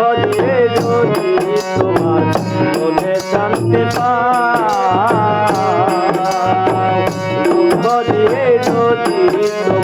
ভজে যদি তোমার মনে শান্তি পাও ভজে যদি তোমার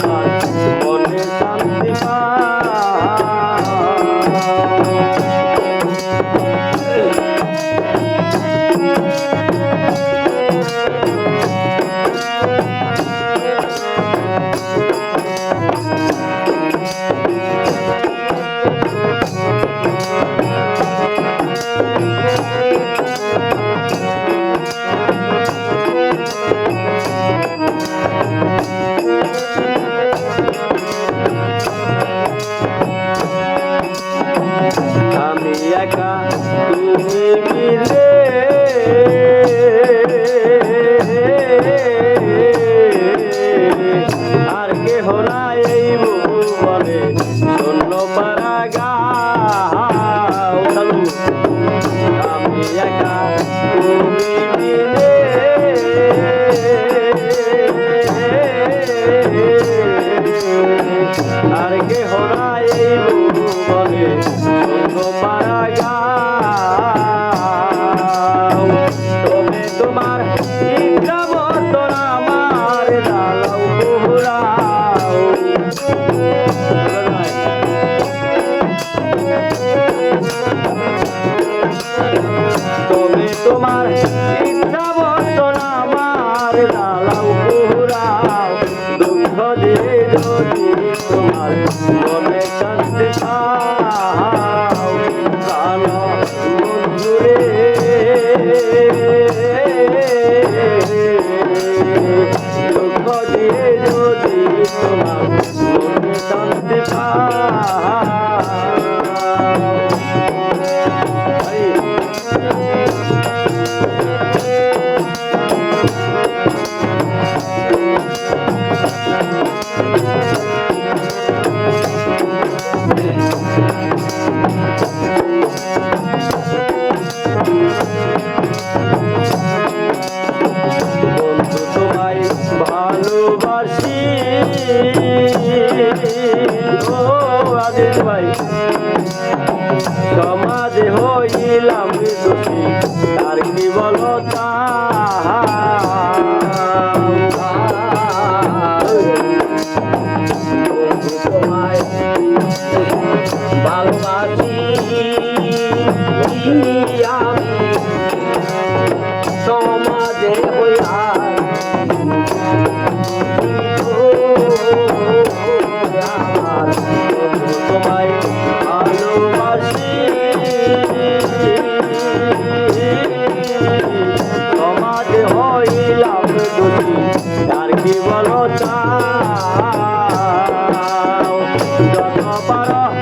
যদি তোমার মনে শান্তি পাও গান বন্ধুরে দুঃখ দিয়ে যদি তোমার মনে শান্তি পাও সমাজে ভাই। সমাজে হইলাম দোষী তার কি বলতা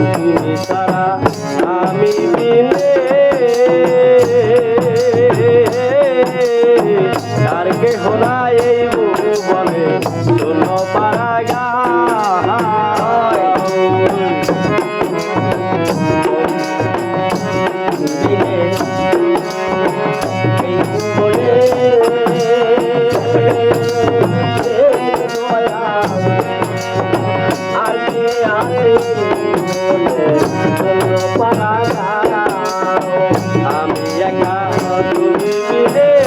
তুমি সারা আমি মিলে আর কে হোলা এই বলে শোনো পারা গা Yeah. Thank you.